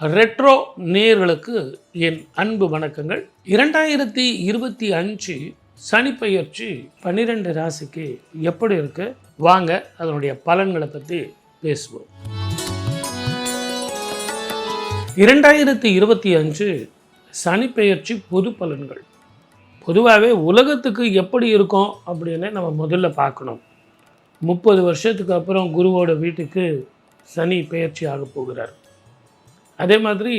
Retro நேர்களுக்கு என் அன்பு வணக்கங்கள். இரண்டாயிரத்தி இருபத்தி அஞ்சு சனிப்பெயர்ச்சி பன்னிரெண்டு ராசிக்கு எப்படி இருக்கு? வாங்க அதனுடைய பலன்களை பற்றி பேசுவோம். இரண்டாயிரத்தி இருபத்தி அஞ்சு சனிப்பெயர்ச்சி பொது பலன்கள். பொதுவாகவே உலகத்துக்கு எப்படி இருக்கும் அப்படின்னு நம்ம முதல்ல பார்க்கணும். முப்பது வருஷத்துக்கு அப்புறம் குருவோட வீட்டுக்கு சனி பெயர்ச்சி ஆக போகிறார். அதே மாதிரி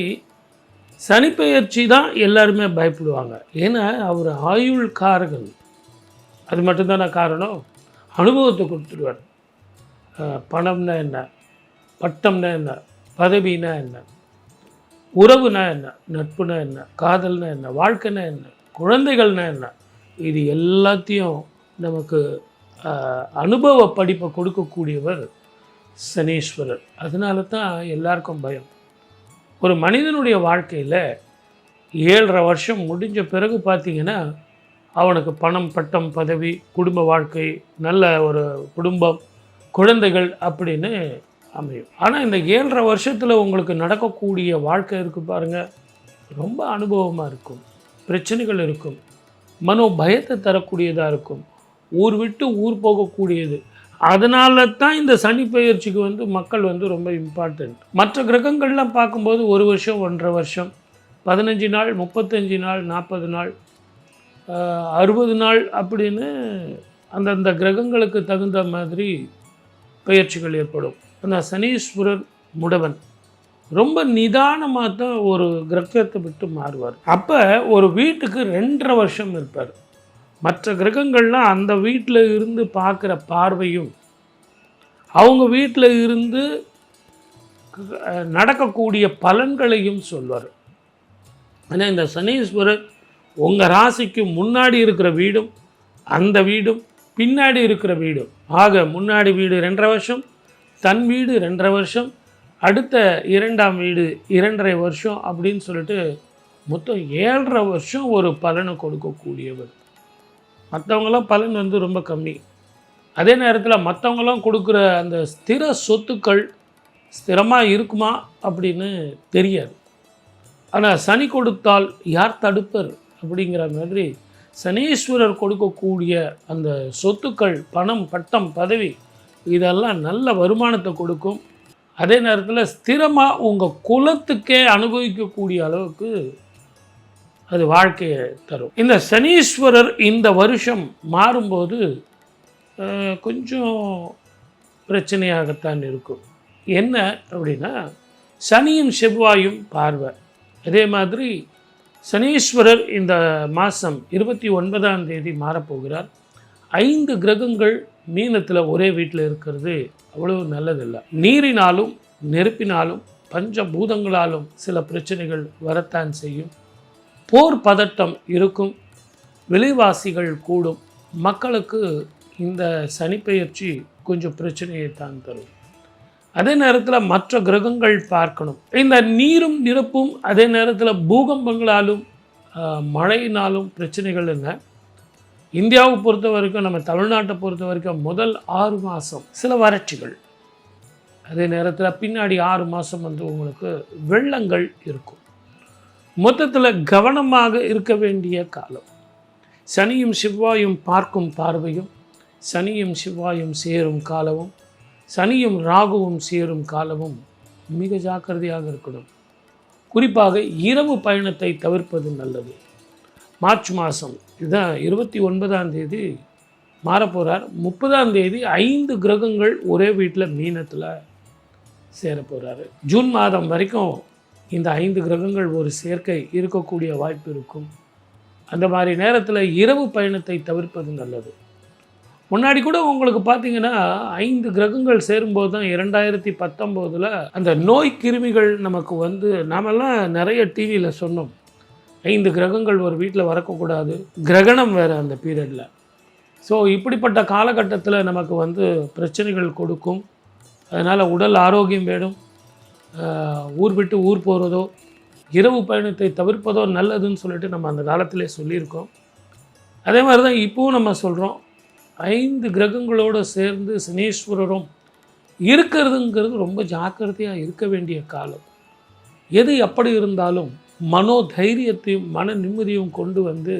சனிப்பெயர்ச்சி தான் எல்லாருமே பயப்படுவாங்க. ஏன்னா அவர் ஆயுள் காரகன். அது மட்டும்தானே காரணம்? அனுபவத்தை கொடுத்துருவார் பணம்னா என்ன? பட்டம்னா என்ன? பதவினா என்ன? உறவுனா என்ன? நட்புனா என்ன? காதல்னா என்ன? வாழ்க்கைனா என்ன? குழந்தைகள்னா என்ன? இது எல்லாத்தையும் நமக்கு அனுபவ படிப்பை கொடுக்கக்கூடியவர் சனீஸ்வரர். அதனால தான் எல்லாருக்கும் பயம். ஒரு மனிதனுடைய வாழ்க்கையில் ஏழரை வருஷம் முடிஞ்ச பிறகு பார்த்தீங்கன்னா அவனுக்கு பணம் பட்டம் பதவி குடும்ப வாழ்க்கை நல்ல ஒரு குடும்பம் குழந்தைகள் அப்படின்னு அமையும். ஆனால் இந்த ஏழரை வருஷத்தில் உங்களுக்கு நடக்கக்கூடிய வாழ்க்கை இருக்குது பாருங்கள் ரொம்ப அனுபவமாக இருக்கும். பிரச்சனைகள் இருக்கும். மனோ பயத்தை தரக்கூடியதாக இருக்கும். ஊர் விட்டு ஊர் போகக்கூடியது. அதனால தான் இந்த சனி பயிற்சிக்கு வந்து மக்கள் வந்து ரொம்ப இம்பார்ட்டண்ட் மற்ற கிரகங்கள்லாம் பார்க்கும்போது ஒரு வருஷம் ஒன்றரை வருஷம் பதினஞ்சு நாள் முப்பத்தஞ்சு நாள் நாற்பது நாள் அறுபது நாள் அப்படின்னு அந்தந்த கிரகங்களுக்கு தகுந்த மாதிரி பெயர்ச்சிகள் ஏற்படும். அந்த சனீஸ்வரர் முடவன் ரொம்ப நிதானமாக தான் ஒரு கிரகத்தை விட்டு மாறுவார். அப்போ ஒரு வீட்டுக்கு ரெண்டரை வருஷம் இருப்பார். மற்ற கிரகங்கள்லாம் அந்த வீட்டில் இருந்து பார்க்குற பார்வையும் அவங்க வீட்டில் இருந்து நடக்கக்கூடிய பலன்களையும் சொல்வார். ஆனால் இந்த சனீஸ்வரர் உங்கள் ராசிக்கு முன்னாடி இருக்கிற வீடும் அந்த வீடும் பின்னாடி இருக்கிற வீடும். ஆக முன்னாடி வீடு ரெண்டரை வருஷம் தன் வீடு ரெண்டரை வருஷம் அடுத்த இரண்டாம் வீடு இரண்டரை வருஷம் அப்படின்னு சொல்லிட்டு மொத்தம் ஏழரை வருஷம் ஒரு பலனை கொடுக்கக்கூடியவர். மற்றவங்களாம் பலன் வந்து ரொம்ப கம்மி. அதே நேரத்தில் மற்றவங்களாம் கொடுக்குற அந்த ஸ்திர சொத்துக்கள் ஸ்திரமாக இருக்குமா அப்படின்னு தெரியாது. ஆனால் சனி கொடுத்தால் யார் தடுப்பர் அப்படிங்கிற மாதிரி சனீஸ்வரர் கொடுக்கக்கூடிய அந்த சொத்துக்கள் பணம் பட்டம் பதவி இதெல்லாம் நல்ல வருமானத்தை கொடுக்கும். அதே நேரத்தில் ஸ்திரமாக உங்கள் குலத்துக்கே அனுபவிக்கக்கூடிய அளவுக்கு அது வாழ்க்கையை தரும். இந்த சனீஸ்வரர் இந்த வருஷம் மாறும்போது கொஞ்சம் பிரச்சனையாகத்தான் இருக்கும். என்ன அப்படின்னா சனியும் செவ்வாயும் பார்வை. அதே மாதிரி சனீஸ்வரர் இந்த மாதம் இருபத்தி ஒன்பதாம் தேதி மாறப்போகிறார். ஐந்து கிரகங்கள் மீனத்தில் ஒரே வீட்டில் இருக்கிறது அவ்வளவு நல்லதில்லை. நீரினாலும் நெருப்பினாலும் பஞ்ச பூதங்களாலும் சில பிரச்சனைகள் வரத்தான் செய்யும். போர் பதட்டம் இருக்கும். விலைவாசிகள் கூடும். மக்களுக்கு இந்த சனிப்பெயர்ச்சி கொஞ்சம் பிரச்சனையை தான் தரும். அதே நேரத்தில் மற்ற கிரகங்கள் பார்க்கணும். இந்த நீரும் நிரப்பும் அதே நேரத்தில் பூகம்பங்களாலும் மழையினாலும் பிரச்சனைகள் என்ன? இந்தியாவை பொறுத்த வரைக்கும் நம்ம தமிழ்நாட்டை பொறுத்த வரைக்கும் முதல் ஆறு மாதம் சில வறட்சிகள். அதே நேரத்தில் பின்னாடி ஆறு மாதம் வந்து உங்களுக்கு வெள்ளங்கள் இருக்கும். மொத்தத்தில் கவனமாக இருக்க வேண்டிய காலம். சனியும் செவ்வாயும் பார்க்கும் பார்வையும் சனியும் செவ்வாயும் சேரும் காலமும் சனியும் ராகுவும் சேரும் காலமும் மிக ஜாக்கிரதையாக இருக்கணும். குறிப்பாக இரவு பயணத்தை தவிர்ப்பது நல்லது. மார்ச் மாதம் இதுதான் இருபத்தி ஒன்பதாம் தேதி மாறப்போகிறார் முப்பதாம் தேதி ஐந்து கிரகங்கள் ஒரே வீட்டில் மீனத்தில் சேர போகிறாரு ஜூன் மாதம் வரைக்கும் இந்த ஐந்து கிரகங்கள் ஒரு சேர்க்கை இருக்கக்கூடிய வாய்ப்பு இருக்கும். அந்த மாதிரி நேரத்தில் இரவு பயணத்தை தவிர்ப்பது நல்லது. முன்னாடி கூட உங்களுக்கு பார்த்தீங்கன்னா ஐந்து கிரகங்கள் சேரும்போது தான் இரண்டாயிரத்தி பத்தொம்போதில் அந்த நோய் கிருமிகள் நமக்கு வந்து நாமெல்லாம் நிறைய டிவியில் சொன்னோம். ஐந்து கிரகங்கள் ஒரு வீட்டில் வரக்கூடாது. கிரகணம் வேறு அந்த பீரியடில் ஸோ இப்படிப்பட்ட காலகட்டத்தில் நமக்கு வந்து பிரச்சனைகள் கொடுக்கும். அதனால் உடல் ஆரோக்கியம் வேணும். ஊர் விட்டு ஊர் போகிறதோ இரவு பயணத்தை தவிர்ப்பதோ நல்லதுன்னு சொல்லிட்டு நம்ம அந்த காலத்திலே சொல்லியிருக்கோம். அதே மாதிரி தான் இப்போவும் நம்ம சொல்கிறோம் ஐந்து கிரகங்களோடு சேர்ந்து சனீஸ்வரரும் இருக்கிறதுங்கிறது ரொம்ப ஜாக்கிரதையாக இருக்க வேண்டிய காலம். எது எப்படி இருந்தாலும் மனோ தைரியத்தையும் மன நிம்மதியும் கொண்டு வந்து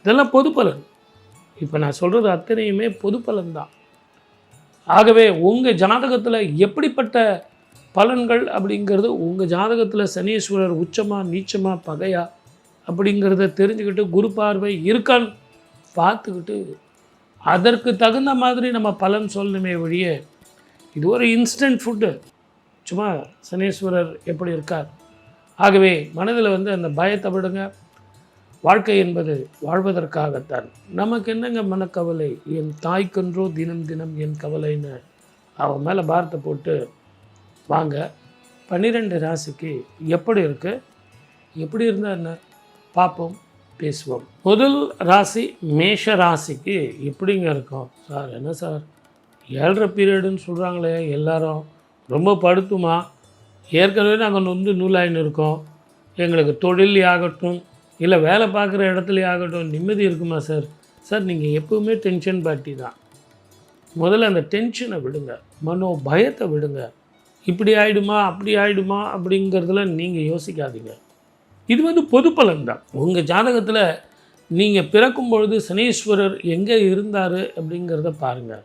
இதெல்லாம் பொது பலன். இப்போ நான் சொல்கிறது அத்தனையுமே பொது பலன் தான் ஆகவே உங்கள் ஜாதகத்தில் எப்படிப்பட்ட பலன்கள் அப்படிங்கிறது உங்கள் ஜாதகத்தில் சனீஸ்வரர் உச்சமாக நீச்சமாக பகையா அப்படிங்கிறத தெரிஞ்சுக்கிட்டு குரு பார்வை இருக்கான்னு பார்த்துக்கிட்டு அதற்கு தகுந்த மாதிரி நம்ம பலன் சொல்லணுமே ஒழிய இது ஒரு இன்ஸ்டன்ட் ஃபுட்டு சும்மா சனீஸ்வரர் எப்படி இருக்கார்? ஆகவே மனதில் வந்து அந்த பயத்தை விடுங்க. வாழ்க்கை என்பது வாழ்வதற்காகத்தான். நமக்கு என்னங்க மனக்கவலை? என் தாய்க்கன்றோ தினம் தினம் என் கவலைன்னு அவன் மேலே பாரத்தை போட்டு வாங்க. பன்னிரெண்டு ராசிக்கு எப்படி இருக்கு? எப்படி இருந்தால் என்ன? பார்ப்போம் பேசுவோம். முதல் ராசி மேஷ ராசிக்கு எப்படிங்க இருக்கும்? சார் என்ன சார்? ஏழரை பீரியடுன்னு சொல்கிறாங்களே எல்லாரும். ரொம்ப படுத்துமா? ஏற்கனவே நாங்கள் வந்து நூலாயின்னு இருக்கோம். எங்களுக்கு தொழில் ஆகட்டும் இல்லை வேலை பார்க்குற இடத்துல ஆகட்டும் நிம்மதி இருக்குமா சார்? சார் நீங்கள் எப்பவுமே டென்ஷன் பார்ட்டி தான். முதல்ல அந்த டென்ஷனை விடுங்க. மனோ பயத்தை விடுங்க. இப்படி ஆகிடுமா அப்படி ஆகிடுமா அப்படிங்கிறதுல நீங்கள் யோசிக்காதீங்க. இது வந்து பொது பலன் தான் உங்கள் ஜாதகத்தில் நீங்கள் பிறக்கும் பொழுது சனீஸ்வரர் எங்கே இருந்தார் அப்படிங்கிறத பாருங்கள்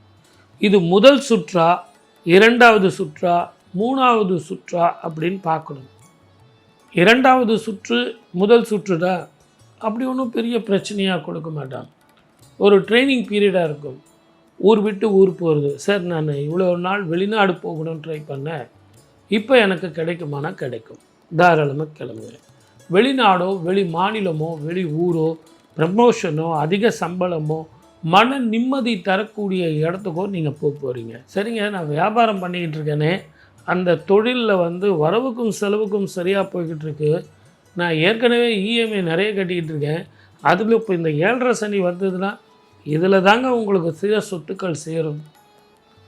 இது முதல் சுற்றா இரண்டாவது சுற்றா மூணாவது சுற்றா அப்படின்னு பார்க்கணும். இரண்டாவது சுற்று முதல் சுற்று தான் அப்படி ஒன்றும் பெரிய பிரச்சனையாக கொடுக்க மாட்டான் ஒரு ட்ரைனிங் பீரியடாக இருக்கும். ஊர் விட்டு ஊர் போகிறது சார் நான் இவ்வளோ நாள் வெளிநாடு போகணும்னு ட்ரை பண்ணேன். இப்போ எனக்கு கிடைக்குமானா கிடைக்கும். தாராளமாக கிளம்புவேன். வெளிநாடோ வெளி மாநிலமோ வெளி ஊரோ ப்ரமோஷனோ அதிக சம்பளமோ மன நிம்மதி தரக்கூடிய இடத்துக்கோ நீங்கள் போக போகிறீங்க சரிங்க நான் வியாபாரம் பண்ணிக்கிட்டு இருக்கேனே. அந்த தொழிலில் வந்து வரவுக்கும் செலவுக்கும் சரியாக போய்கிட்டு இருக்கு. நான் ஏற்கனவே இஎம்ஐ நிறைய கட்டிக்கிட்டு இருக்கேன். அதில் இப்போ இந்த ஏழரை சனி வந்ததுன்னா இதில் தாங்க உங்களுக்கு சில சொத்துக்கள் சேரும்.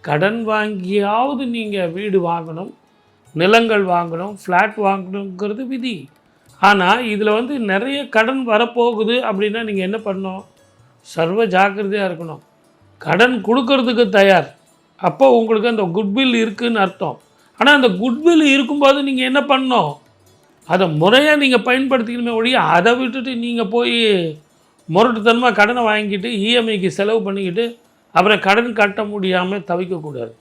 கடன் வாங்கியாவது நீங்கள் வீடு வாங்கணும் நிலங்கள் வாங்கணும் ஃப்ளாட் வாங்கணுங்கிறது விதி. ஆனால் இதில் வந்து நிறைய கடன் வரப்போகுது அப்படின்னா நீங்கள் என்ன பண்ணணும்? சர்வ ஜாக்கிரதையாக இருக்கணும். கடன் கொடுக்கறதுக்கு தயார். அப்போ உங்களுக்கு அந்த குட்வில் இருக்குதுன்னு அர்த்தம். ஆனால் அந்த குட்வில் இருக்கும்போது நீங்கள் என்ன பண்ணணும்? அதை முறையாக நீங்கள் பயன்படுத்திக்கணுமே ஒழிய அதை விட்டுட்டு நீங்கள் போய் முரட்டுத்தனமாக கடனை வாங்கிட்டு இஎம்ஐக்கு செலவு பண்ணிக்கிட்டு அப்புறம் கடன் கட்ட முடியாமல் தவிக்கக்கூடாது.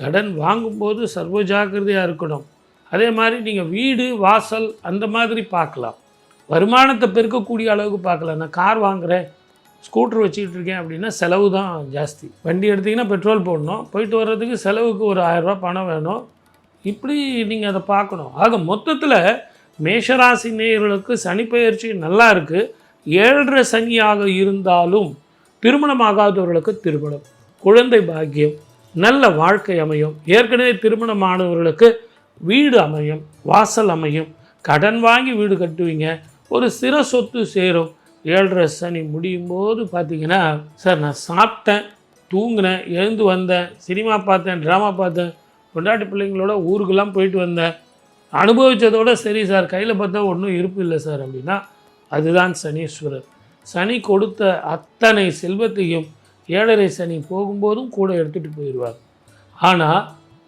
கடன் வாங்கும்போது சர்வ ஜாக்கிரதையாக இருக்கணும். அதே மாதிரி நீங்கள் வீடு வாசல் அந்த மாதிரி பார்க்கலாம். வருமானத்தை பெருக்கக்கூடிய அளவுக்கு பார்க்கலாம். நான் கார் வாங்குகிறேன் ஸ்கூட்டர் வச்சுக்கிட்டு இருக்கேன் அப்படின்னா செலவு தான் ஜாஸ்தி. வண்டி எடுத்திங்கன்னா பெட்ரோல் போடணும். போயிட்டு வர்றதுக்கு செலவுக்கு ஒரு ஆயரூபா பணம் வேணும். இப்படி நீங்கள் அதை பார்க்கணும். ஆக மொத்தத்தில் மேஷராசி நேயர்களுக்கு சனிப்பெயர்ச்சி நல்லா இருக்குது ஏழரை சனியாக இருந்தாலும் திருமணமாகாதவர்களுக்கு திருமணம். குழந்தை பாக்கியம் நல்ல வாழ்க்கை அமையும். ஏற்கனவே திருமணமானவர்களுக்கு வீடு அமையும் வாசல் அமையும். கடன் வாங்கி வீடு கட்டுவீங்க. ஒரு சிற சொத்து சேரும். ஏழரை சனி முடியும் போது பார்த்தீங்கன்னா சார் நான் சாப்பிட்டேன் தூங்கினேன் எழுந்து வந்தேன் சினிமா பார்த்தேன் ட்ராமா பார்த்தேன். கொண்டாட்டி பிள்ளைங்களோட ஊருக்கெல்லாம் போயிட்டு வந்தேன். அனுபவித்ததோட சரி சார். கையில் பார்த்தா ஒன்றும் இருப்பு இல்லை சார். அப்படின்னா அதுதான் சனீஸ்வரர். சனி கொடுத்த அத்தனை செல்வத்தையும் ஏழரை சனி போகும்போதும் கூட எடுத்துகிட்டு போயிடுவார். ஆனால்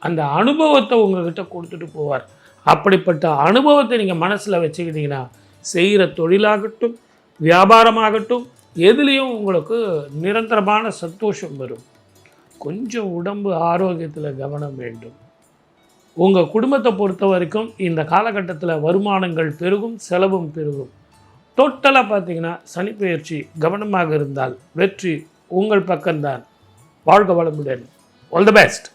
அந்த அனுபவத்தை உங்கள்கிட்ட கொடுத்துட்டு போவார். அப்படிப்பட்ட அனுபவத்தை நீங்கள் மனசில் வச்சுக்கிட்டீங்கன்னா செய்கிற தொழிலாகட்டும் வியாபாரமாகட்டும் எதுலேயும் உங்களுக்கு நிரந்தரமான சந்தோஷம் வரும். கொஞ்சம் உடம்பு ஆரோக்கியத்தில் கவனம் வேண்டும். உங்கள் குடும்பத்தை பொறுத்த வரைக்கும் இந்த காலகட்டத்தில் வருமானங்கள் பெருகும் செலவும் பெருகும். டோட்டலாக பார்த்தீங்கன்னா சனிப்பெயர்ச்சி கவனமாக இருந்தால் வெற்றி உங்கள் பக்கம்தான். வாழ்க வளமுடன். All the best